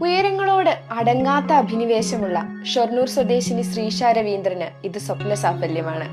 ഉയരങ്ങളോട് അടങ്ങാത്ത അഭിനിവേശമുള്ള ഷൊർണൂർ സ്വദേശിനി ശ്രീഷ രവീന്ദ്രന് ഇത് സ്വപ്ന സാഫല്യമാണ്.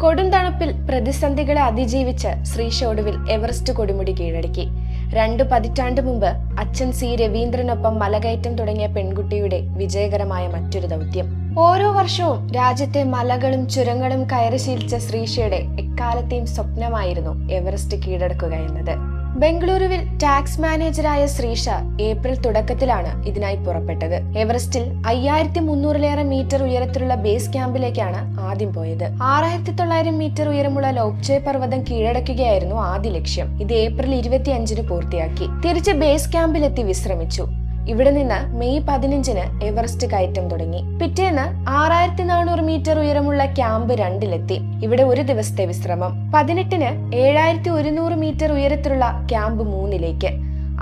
കൊടും തണുപ്പിൽ പ്രതിസന്ധികളെ അതിജീവിച്ച് ശ്രീഷ ഒടുവിൽ എവറസ്റ്റ് കൊടുമുടി കീഴടക്കി. രണ്ടു പതിറ്റാണ്ട് മുമ്പ് അച്ഛൻ സി രവീന്ദ്രനൊപ്പം മലകയറ്റം തുടങ്ങിയ പെൺകുട്ടിയുടെ വിജയകരമായ മറ്റൊരു ദൗത്യം. ഓരോ വർഷവും രാജ്യത്തെ മലകളും ചുരങ്ങളും കയറി ശീലിച്ച ശ്രീഷയുടെ എക്കാലത്തെയും സ്വപ്നമായിരുന്നു എവറസ്റ്റ് കീഴടക്കുക എന്നത്. ബംഗളൂരുവിൽ ടാക്സ് മാനേജറായ ശ്രീഷ ഏപ്രിൽ തുടക്കത്തിലാണ് ഇതിനായി പുറപ്പെട്ടത്. എവറസ്റ്റിൽ അയ്യായിരത്തി മുന്നൂറിലേറെ മീറ്റർ ഉയരത്തിലുള്ള ബേസ് ക്യാമ്പിലേക്കാണ് ആദ്യം പോയത്. ആറായിരത്തി തൊള്ളായിരം മീറ്റർ ഉയരമുള്ള ലോക്ചെ പർവതം കീഴടക്കുകയായിരുന്നു ആദ്യ ലക്ഷ്യം. ഇത് ഏപ്രിൽ ഇരുപത്തിയഞ്ചിന് പൂർത്തിയാക്കി. തിരിച്ച് ബേസ് ക്യാമ്പിലെത്തി വിശ്രമിച്ചു. ഇവിടെ നിന്ന് മെയ് പതിനഞ്ചിന് എവറസ്റ്റ് കയറ്റം തുടങ്ങി. പിറ്റേന്ന് ആറായിരത്തി നാനൂറ് മീറ്റർ ഉയരമുള്ള ക്യാമ്പ് രണ്ടിലെത്തി. ഇവിടെ ഒരു ദിവസത്തെ വിശ്രമം. പതിനെട്ടിന് ഏഴായിരത്തി ഒരുന്നൂറ് മീറ്റർ ഉയരത്തിലുള്ള ക്യാമ്പ് മൂന്നിലേക്ക്.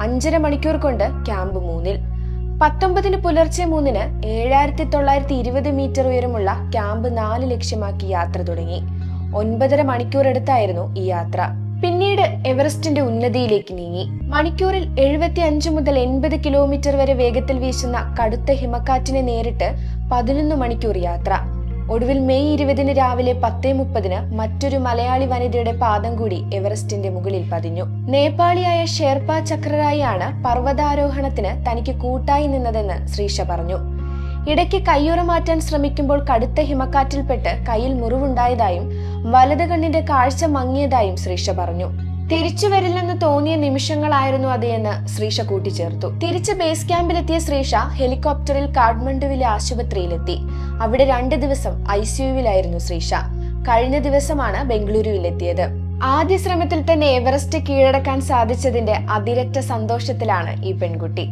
അഞ്ചര മണിക്കൂർ കൊണ്ട് ക്യാമ്പ് മൂന്നിൽ. പത്തൊമ്പതിന് പുലർച്ചെ മൂന്നിന് ഏഴായിരത്തി തൊള്ളായിരത്തി ഇരുപത് മീറ്റർ ഉയരമുള്ള ക്യാമ്പ് നാല് ലക്ഷ്യമാക്കി യാത്ര തുടങ്ങി. ഒൻപതര മണിക്കൂർ എടുത്തായിരുന്നു ഈ യാത്ര. പിന്നീട് എവറസ്റ്റിന്റെ ഉന്നതിയിലേക്ക് നീങ്ങി. മണിക്കൂറിൽ എഴുപത്തി അഞ്ച് മുതൽ എൺപത് കിലോമീറ്റർ വരെ വേഗത്തിൽ വീശുന്ന കടുത്ത ഹിമക്കാറ്റിനെ നേരിട്ട് പതിനൊന്ന് മണിക്കൂർ യാത്ര. ഒടുവിൽ മെയ് ഇരുപതിന് രാവിലെ പത്തേ മുപ്പതിന് മറ്റൊരു മലയാളി വനിതയുടെ പാദം കൂടി എവറസ്റ്റിന്റെ മുകളിൽ പതിഞ്ഞു. നേപ്പാളിയായ ഷെർപ്പ ചക്രറായിയാണ് പർവതാരോഹണത്തിന് തനിക്ക് കൂട്ടായി നിന്നതെന്ന് ശ്രീഷ പറഞ്ഞു. ഇടയ്ക്ക് കയ്യുറ മാറ്റാൻ ശ്രമിക്കുമ്പോൾ കടുത്ത ഹിമക്കാറ്റിൽപ്പെട്ട് കയ്യിൽ മുറിവുണ്ടായതായും വലത് കണ്ണിന്റെ കാഴ്ച മങ്ങിയതായും ശ്രീഷ പറഞ്ഞു. തിരിച്ചു വരില്ലെന്ന് തോന്നിയ നിമിഷങ്ങളായിരുന്നു അത് എന്ന് ശ്രീഷ കൂട്ടിച്ചേർത്തു. തിരിച്ച് ബേസ് ക്യാമ്പിലെത്തിയ ശ്രീഷ ഹെലികോപ്റ്ററിൽ കാഠ്മണ്ഡുവിലെ ആശുപത്രിയിലെത്തി. അവിടെ രണ്ട് ദിവസം ഐ സിയുവിലായിരുന്നു ശ്രീഷ. കഴിഞ്ഞ ദിവസമാണ് ബംഗളൂരുവിലെത്തിയത്. ആദ്യ ശ്രമത്തിൽ തന്നെ എവറസ്റ്റ് കീഴടക്കാൻ സാധിച്ചതിന്റെ അതിരറ്റ സന്തോഷത്തിലാണ് ഈ പെൺകുട്ടി.